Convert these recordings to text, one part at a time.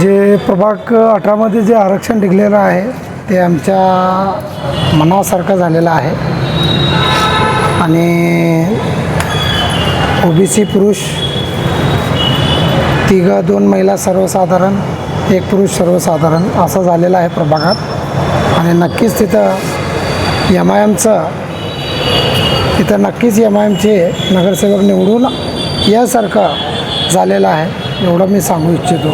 जे प्रभाग अठरामध्ये जे आरक्षण निघलेलं आहे ते आमच्या मनासारखं झालेलं आहे. आणि ओबीसी पुरुष तिघं दोन महिला सर्वसाधारण एक पुरुष सर्वसाधारण असं झालेलं आहे प्रभागात. आणि नक्कीच तिथं एम आय एमचं तिथं नक्कीच एम आय एमचे नगरसेवक निवडून यासारखं झालेलं आहे एवढं मी सांगू इच्छितो.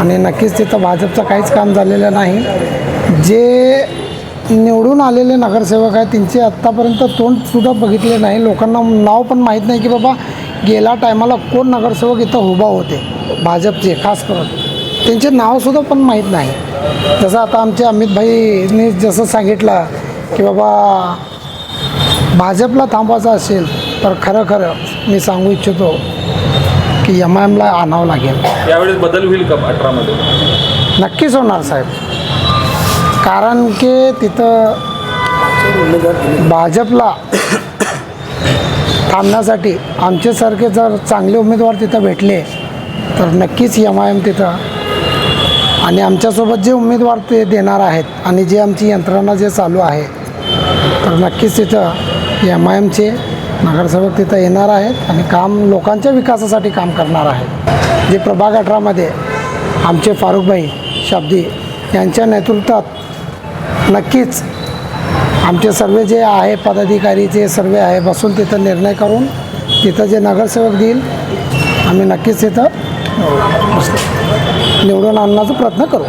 आणि नक्कीच तिथं भाजपचं काहीच काम झालेलं नाही. जे निवडून आलेले नगरसेवक आहेत त्यांचे आत्तापर्यंत तोंडसुद्धा बघितले नाही. लोकांना नाव पण माहीत नाही की बाबा गेल्या टायमाला कोण नगरसेवक इथं उभा होते भाजपचे खास करून. त्यांचे नावसुद्धा पण माहीत नाही. जसं आता आमचे अमित भाईने जसं सांगितलं की बाबा भाजपला थांबवायचं असेल तर खरं खरं मी सांगू इच्छितो की एम आय एमला आणावं लागेल. यावेळेस बदल होईल का अठरामध्ये? नक्कीच होणार साहेब. कारण की तिथं भाजपला थांबण्यासाठी आमच्यासारखे जर चांगले उमेदवार तिथं भेटले तर नक्कीच एम आय एम तिथं आणि आमच्यासोबत जे उमेदवार ते देणार आहेत आणि जे आमची यंत्रणा जे चालू आहे तर नक्कीच तिथं एम आय एमचे नगरसेवक तिथं येणार आहेत आणि काम लोकांच्या विकासासाठी काम करणार आहेत. जे प्रभाग अठरामध्ये आमचे फारुखभाई शाब्दी यांच्या नेतृत्वात नक्कीच आमचे सर्व जे आहे पदाधिकारी जे सर्व आहे बसून तिथं निर्णय करून तिथं जे नगरसेवक देईल आम्ही नक्कीच तिथं निवडून आणण्याचा प्रयत्न करू.